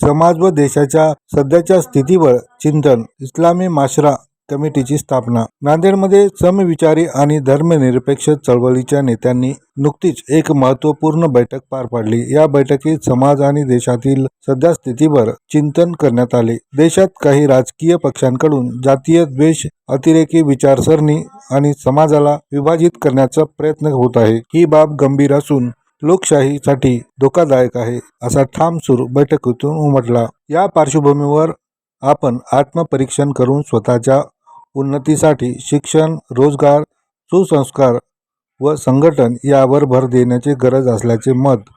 समाज व देशाच्या सध्याच्या स्थितीवर चिंतन इस्लामी माशरा कमिटीची स्थापना. नांदेडमध्ये समविचारी आणि धर्मनिरपेक्ष चळवळीच्या नेत्यांनी नुकतीच एक महत्त्वपूर्ण बैठक पार पाडली. या बैठकीत समाज आणि देशातील सध्या स्थितीवर चिंतन करण्यात आले. देशात काही राजकीय पक्षांकडून जातीय द्वेष अतिरेकी विचारसरणी आणि समाजाला विभाजित करण्याचा प्रयत्न होत आहे. ही बाब गंभीर असून लोकशाहीसाठी धोकादायक आहे असा ठाम सूर बैठकीतून उमटला. या पार्श्वभूमीवर आपण आत्मपरीक्षण करून स्वतःच्या उन्नतीसाठी शिक्षण रोजगार सुसंस्कार व संघटन यावर भर देण्याची गरज असल्याचे मत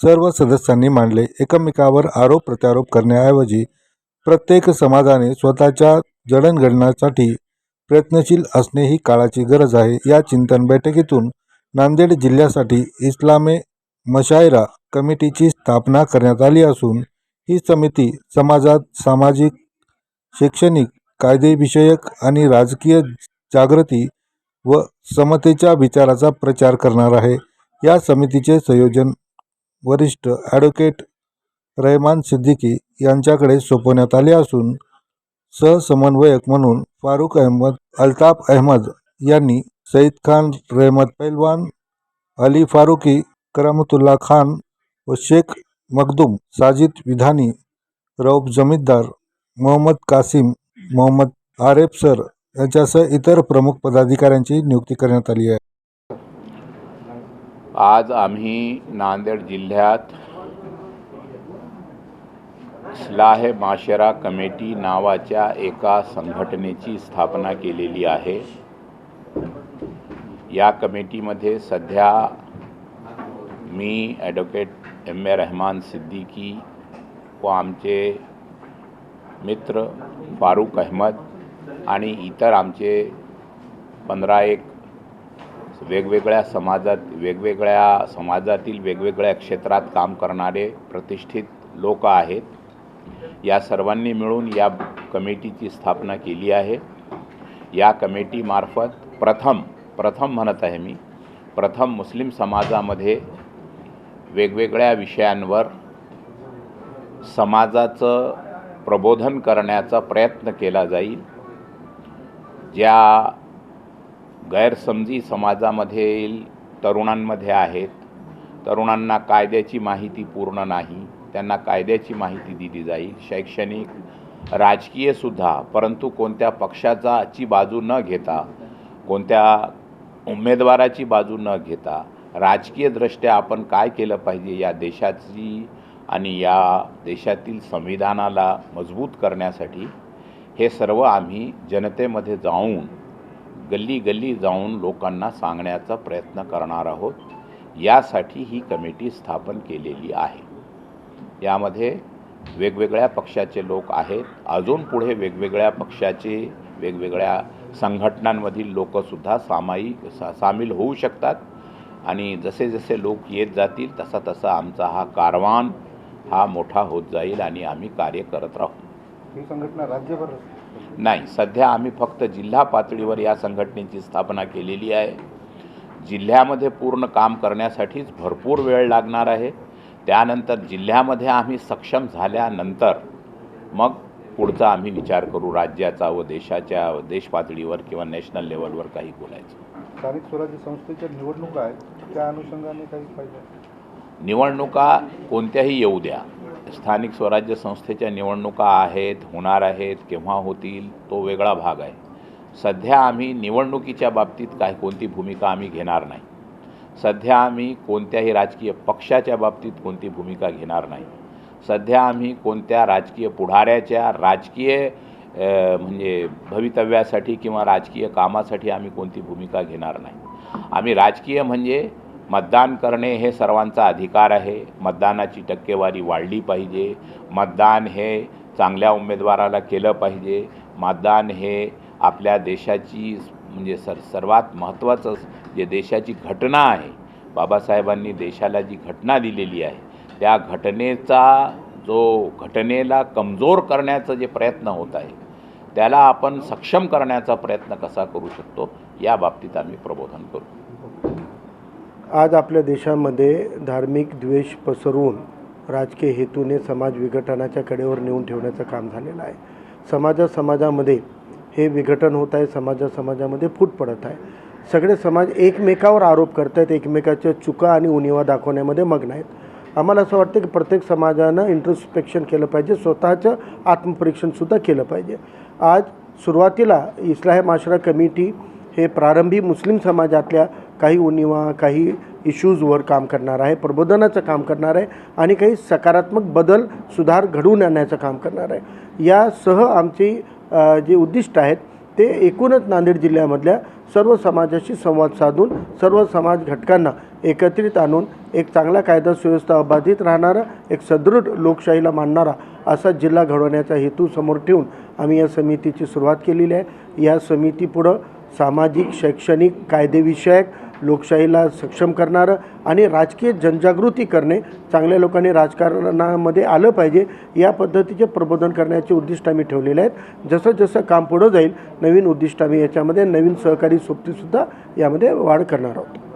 सर्व सदस्यांनी मांडले. एकमेकावर आरोप प्रत्यारोप करण्याऐवजी प्रत्येक समाजाने स्वतःच्या जडणघडणासाठी प्रयत्नशील असणे ही काळाची गरज आहे. या चिंतन बैठकीतून नांदेड जिल्ह्यासाठी इस्लामे मशायरा कमिटीची स्थापना करण्यात आली असून ही समिती समाजात सामाजिक शैक्षणिक कायदेविषयक आणि राजकीय जागृती व समतेच्या विचाराचा प्रचार करणार आहे. या समितीचे संयोजन वरिष्ठ ॲडव्होकेट रहमान सिद्दीकी यांच्याकडे सोपवण्यात आले असून सहसमन्वयक म्हणून फारूक अहमद अल्ताफ अहमद यांनी सईद खान रहमत पैलवान अली फारुकी करामतुल्ला खान व शेख मखदूम साजिद विधानी रौफ जमीदार मोहम्मद कासिम मोहम्मद आरेफ सर यांच्यासह इतर प्रमुख पदाधिकाऱ्यांची नियुक्ती करण्यात आली आहे. आज आम्ही नांदेड जिल्ह्यात इस्लाह माशेरा कमिटी नावाच्या एका संघटनेची स्थापना केलेली आहे. या कमिटीमध्ये सध्या मी advocate M A Rahman Siddiqui व आमचे मित्र फारूक अहमद आणि इतर आमचे पंधरा एक वेगवेगळ्या समाजात वेगवेगळ्या समाजातील वेगवेगळ्या क्षेत्रात काम करणारे प्रतिष्ठित लोक आहेत. या सर्वांनी मिळून या कमिटीची स्थापना केली आहे. या कमिटीमार्फत प्रथम प्रथम म्हणत आहे मी प्रथम मुस्लिम समाजामध्ये वेगवेगळ्या विषयांवर समाजाचं प्रबोधन करण्याचा प्रयत्न केला जाईल. ज्या गैरसमजी समाजामधील तरुणांमध्ये आहेत तरुणांना कायद्याची माहिती पूर्ण नाही त्यांना कायद्याची माहिती दिली जाईल. शैक्षणिक राजकीयसुद्धा परंतु कोणत्या पक्षाचाची बाजू न घेता कोणत्या उमेदवाराची बाजू न घेता राजकीयदृष्ट्या आपण काय केलं पाहिजे या देशाची आणि या देशातील संविधानाला मजबूत करण्यासाठी हे सर्व आम्ही जनतेमध्ये जाऊन गल्ली गल्ली जाऊन लोकांना सांगण्याचा प्रयत्न करणार आहोत. यासाठी ही कमिटी स्थापन केलेली आहे. यामध्ये वेगवेगळ्या पक्षाचे लोक आहेत. अजून पुढे वेगवेगळ्या पक्षाचे वेगवेगळ्या संघटनांमधील लोकसुद्धा सामायिक सा सामील होऊ शकतात. आणि जसे जसे लोक येत जातील तसा तसा आमचा हा कारवान हा मोठा होत जाईल आणि आम्ही कार्य करत राहू. ही संघटना राज्यभर नाही सध्या आम्ही फक्त जिल्हा पातळीवर या संघटनेची स्थापना केलेली आहे. जिल्ह्यामध्ये पूर्ण काम करण्यासाठीच भरपूर वेळ लागणार आहे. त्यानंतर जिल्ह्यामध्ये आम्ही सक्षम झाल्यानंतर मग पुढचा आम्ही विचार करू राज्याचा व देशाच्या देश पातळीवर किंवा नॅशनल लेवलवर काही बोलायचं. स्थानिक स्वराज्य संस्थेच्या निवडणुका आहेत त्या अनुषंगाने काही पाहिजे निवडणुका कोणत्याही येऊ द्या. स्थानिक स्वराज्य संस्थेच्या निवडणुका आहेत होणार आहेत केव्हा होतील तो वेगळा भाग आहे. सध्या आम्ही निवडणुकीच्या बाबतीत काय कोणती भूमिका आम्ही घेणार नाही. सध्या आम्ही कोणत्याही राजकीय पक्षाच्या बाबतीत कोणती भूमिका घेणार नाही. सध्या आम्ही कोणत्या राजकीय पुढाऱ्याच्या राजकीय म्हणजे भवितव्यासाठी किंवा राजकीय कामासाठी आम्ही कोणती भूमिका घेणार नाही. आम्ही राजकीय म्हणजे मतदान करणे हे सर्वांचा अधिकार आहे. मतदानाची टक्केवारी वाढली पाहिजे. मतदान हे चांगल्या उमेदवाराला केलं पाहिजे. मतदान हे आपल्या देशाची म्हणजे सर सर्वात महत्त्वाचं जे देशाची घटना आहे. बाबासाहेबांनी देशाला जी घटना दिलेली आहे त्या घटनेचा जो घटनेला कमजोर करण्याचं जे प्रयत्न होत आहे त्याला आपण सक्षम करण्याचा प्रयत्न कसा करू शकतो या बाबतीत आम्ही प्रबोधन करू. आज आपल्या देशामध्ये धार्मिक द्वेष पसरवून राजकीय हेतूने समाज विघटनाच्या कडेवर नेऊन ठेवण्याचं काम झालेलं आहे. समाजा समाजामध्ये हे विघटन होत आहे समाजा समाजामध्ये फूट पडत आहे. सगळे समाज एकमेकावर आरोप करत आहेत एकमेकाच्या चुका आणि उणिवा दाखवण्यामध्ये मग्न आहेत. आम्हाला असं वाटतं की प्रत्येक समाजानं इंट्रोस्पेक्शन केलं पाहिजे स्वतःचं आत्मपरीक्षणसुद्धा केलं पाहिजे. आज सुरुवातीला इस्लाम आशरा कमिटी हे प्रारंभी मुस्लिम समाजातल्या काही उणिवा काही इश्यूजवर काम करणार आहे प्रबोधनाचं काम करणार आहे आणि काही सकारात्मक बदल सुधार घडवून आणण्याचं काम करणार आहे. यासह आमची जे उद्दिष्ट आहेत ते एकूणच नांदेड जिल्ह्यामधल्या सर्व समाजाशी संवाद साधून सर्व समाज घटकांना एकत्रित आणून एक चांगला कायदा सुव्यवस्था अबाधित राहणारा एक सदृढ लोकशाहीला मानणारा असा जिल्हा घडवण्याचा हेतू समोर ठेवून आम्ही या समितीची सुरुवात केलेली आहे. या समितीपुढं सामाजिक शैक्षणिक कायदेविषयक लोकशाहीला सक्षम करणारं आणि राजकीय जनजागृती करणे चांगल्या लोकांनी राजकारणामध्ये आलं पाहिजे या पद्धतीचे प्रबोधन करण्याचे उद्दिष्ट आम्ही ठेवलेले आहेत. जसं जसं काम पुढं जाईल नवीन उद्दिष्ट आम्ही याच्यामध्ये नवीन सहकारी सोबतीसुद्धा यामध्ये वाढ करणार आहोत.